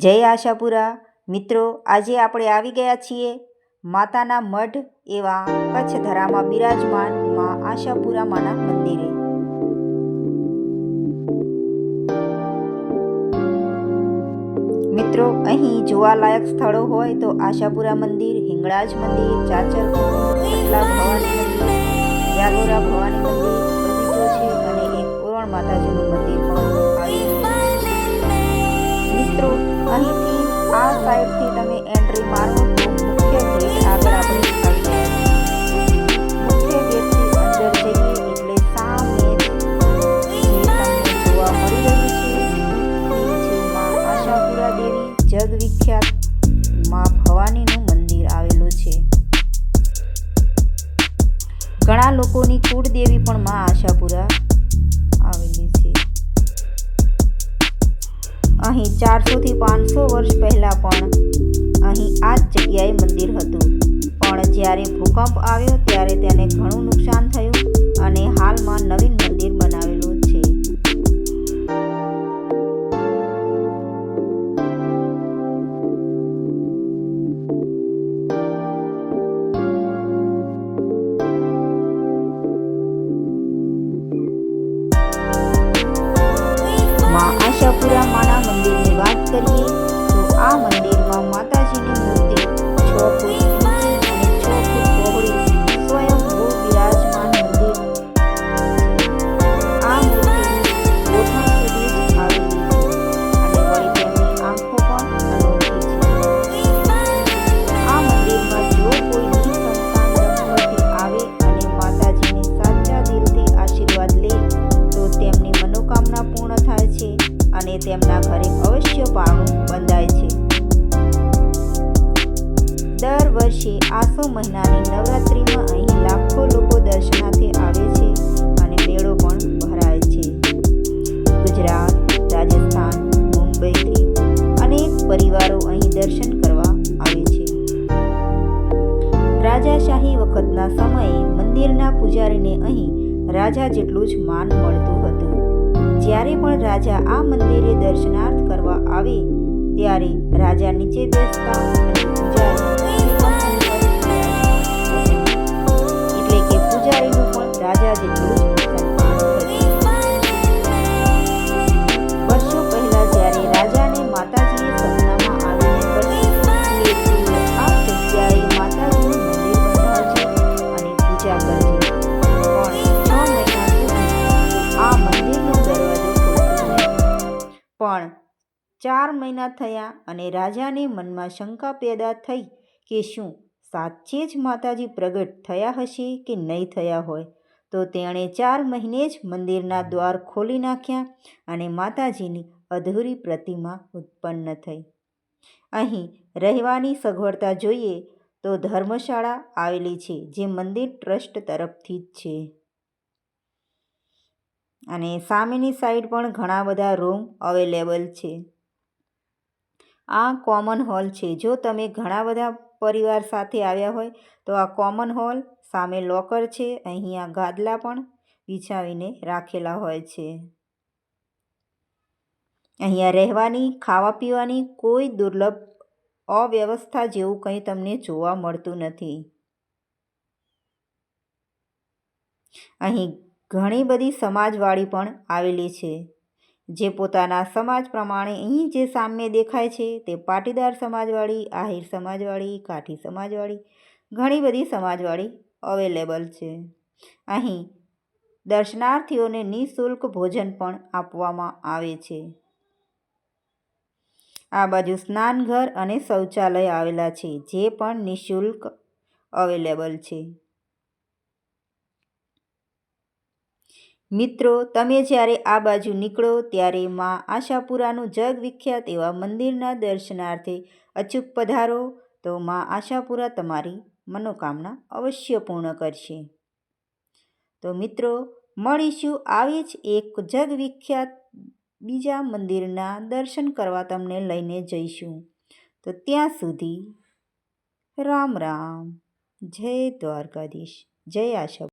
જય આશાપુરા. મિત્રો, આજે આપણે આવી ગયા છીએ માતાના મઢ એવા કચ્છ ધરામાં બિરાજમાનમાં આશાપુરા માના મંદિરે. મિત્રો, અહીં જોવાલાયક સ્થળો હોય તો આશાપુરા મંદિર, હિંગળાજ મંદિર, ચાચર ભવાની મંદિર જાગોરા ભવાની અને એક માતાજીનું મંદિર. સાઈડથી તમે એન્ટ્રી મારો. ભવાનીનું મંદિર આવેલું છે. ઘણા લોકોની કુળદેવી પણ માં આશાપુરા આવેલી છે. અહીં ચારસોથી પાંચસો વર્ષ જ્યારે ભૂકંપ અને તેમના ઘરે અવશ્ય પારણું બંધાય છે. દર વર્ષે આસો મહિનાની નવરાત્રિમાં અહીં લાખો લોકો દર્શનાર્થે આવે છે અને મેળો પણ ભરાય છે. ગુજરાત, રાજસ્થાન, મુંબઈથી અનેક પરિવારો અહીં દર્શન કરવા આવે છે. રાજાશાહી વખતના સમયે મંદિરના પૂજારીને અહીં રાજા જેટલું જ માન મળતું હતું. જ્યારે પણ રાજા આ મંદિરે દર્શનાર્થ કરવા આવે ત્યારે રાજા નીચે બેસતા અને પૂજારી પણ ચાર મહિના થયા અને રાજાને મનમાં શંકા પેદા થઈ કે શું સાચે જ માતાજી પ્રગટ થયા હશે કે નહીં થયા હોય. તો તેણે ચાર મહિને જ મંદિરના દ્વાર ખોલી નાખ્યા અને માતાજીની અધૂરી પ્રતિમા ઉત્પન્ન થઈ. અહીં રહેવાની સગવડતા જોઈએ તો ધર્મશાળા આવેલી છે, જે મંદિર ટ્રસ્ટ તરફથી જ છે. અને સામેની સાઈડ પણ ઘણા બધા રૂમ અવેલેબલ છે. આ કોમન હોલ છે. જો તમે ઘણા બધા પરિવાર સાથે આવ્યા હોય, તો આ કોમન હોલ સામે લોકર છે. અહીંયા ગાદલા પણ વિછાવીને રાખેલા હોય છે. અહીંયા રહેવાની, ખાવા પીવાની કોઈ દુર્લભ અવ્યવસ્થા જેવું કંઈ તમને જોવા મળતું નથી. અહીં ઘણી બધી સમાજવાળી પણ આવેલી છે. જે પોતાના સમાજ પ્રમાણે અહીં જે સામે દેખાય છે તે પાટીદાર સમાજવાળી, આહિર સમાજવાળી, કાઠી સમાજવાળી, ઘણી બધી સમાજવાળી અવેલેબલ છે. અહીં દર્શનાર્થીઓને નિઃશુલ્ક ભોજન પણ આપવામાં આવે છે. આ બાજુ સ્નાનઘર અને શૌચાલય આવેલા છે, જે પણ નિઃશુલ્ક અવેલેબલ છે. મિત્રો, તમે જ્યારે આ બાજુ નીકળો ત્યારે માં આશાપુરાનું જગ વિખ્યાત એવા મંદિરના દર્શનાર્થે અચૂક પધારો, તો માં આશાપુરા તમારી મનોકામના અવશ્ય પૂર્ણ કરશે. તો મિત્રો, મળીશું આવી જ એક જગ વિખ્યાત બીજા મંદિરના દર્શન કરવા તમને લઈને જઈશું. તો ત્યાં સુધી રામ રામ. જય દ્વારકાધીશ. જય આશા